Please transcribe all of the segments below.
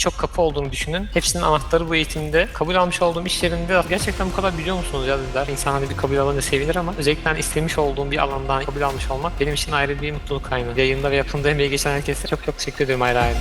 birçok kapı olduğunu düşünün. Hepsinin anahtarı bu eğitimde. Kabul almış olduğum iş yerinde gerçekten bu kadar biliyor musunuz ya dediler. İnsan hani bir kabul alınca sevinir ama özellikle hani istemiş olduğum bir alandan kabul almış olmak benim için ayrı bir mutluluk kaynağı. Yayında ve yapımda emeği geçen herkese çok çok teşekkür ediyorum ayrı ayrı.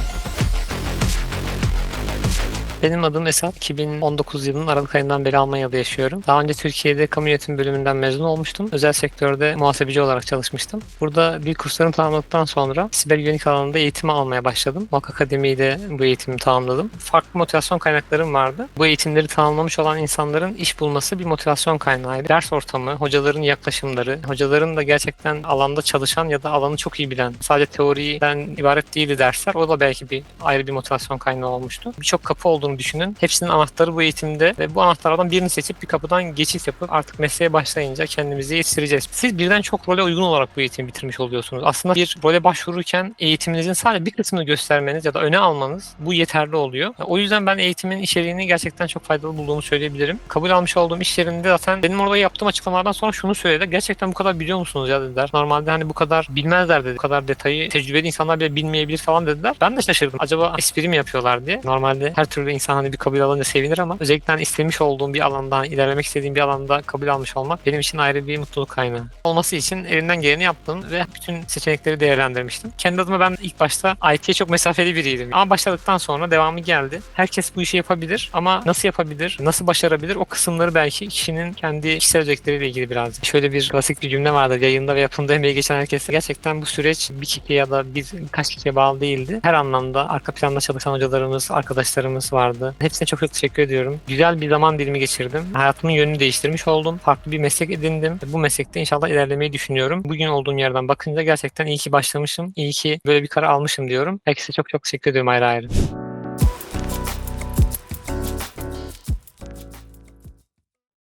Benim adım Esat. 2019 yılının Aralık ayından beri Almanya'da yaşıyorum. Daha önce Türkiye'de kamu yönetim bölümünden mezun olmuştum. Özel sektörde muhasebeci olarak çalışmıştım. Burada bir kurslarımı tamamladıktan sonra siber güvenlik alanında eğitim almaya başladım. Vak Akademi'de bu eğitimi tamamladım. Farklı motivasyon kaynaklarım vardı. Bu eğitimleri tamamlamış olan insanların iş bulması bir motivasyon kaynağıydı. Ders ortamı, hocaların yaklaşımları, hocaların da gerçekten alanda çalışan ya da alanı çok iyi bilen, sadece teoriden ibaret değildi dersler. O da belki bir ayrı bir motivasyon kaynağı olmuştu. Birçok kapı olduğunu düşünün. Hepsinin anahtarı bu eğitimde ve bu anahtarlardan birini seçip bir kapıdan geçiş yapıp artık mesleğe başlayınca kendimizi yetiştireceğiz. Siz birden çok role uygun olarak bu eğitimi bitirmiş oluyorsunuz. Aslında bir role başvururken eğitiminizin sadece bir kısmını göstermeniz ya da öne almanız bu yeterli oluyor. O yüzden ben eğitimin içeriğini gerçekten çok faydalı bulduğumu söyleyebilirim. Kabul almış olduğum iş yerinde zaten benim orada yaptığım açıklamalardan sonra şunu söyledi. Gerçekten bu kadar biliyor musunuz ya dediler. Normalde hani bu kadar bilmezler dedi. Bu kadar detayı tecrübeli insanlar bile bilmeyebilir falan dediler. Ben de şaşırdım. Acaba espri mi yapıyorlar diye. Normalde her türlü insan hani bir kabul alınca sevinir ama özellikle hani istemiş olduğum bir alandan, ilerlemek istediğim bir alanda kabul almış olmak benim için ayrı bir mutluluk kaynağı. Olması için elimden geleni yaptım ve bütün seçenekleri değerlendirmiştim. Kendi adıma ben ilk başta IT'ye çok mesafeli biriydim. Ama başladıktan sonra devamı geldi. Herkes bu işi yapabilir ama nasıl yapabilir, nasıl başarabilir o kısımları belki kişinin kendi kişisel özellikleriyle ilgili biraz. Şöyle bir klasik bir cümle vardır yayında ve yapımda emeği geçen herkese. Gerçekten bu süreç bir kişiye ya da bir birkaç kişiye bağlı değildi. Her anlamda arka planda çalışan hocalarımız, arkadaşlarımız vardı. Hepsine çok çok teşekkür ediyorum. Güzel bir zaman dilimi geçirdim. Hayatımın yönünü değiştirmiş oldum. Farklı bir meslek edindim. Bu meslekte inşallah ilerlemeyi düşünüyorum. Bugün olduğum yerden bakınca gerçekten iyi ki başlamışım. İyi ki böyle bir karar almışım diyorum. Herkese çok çok teşekkür ediyorum ayrı ayrı.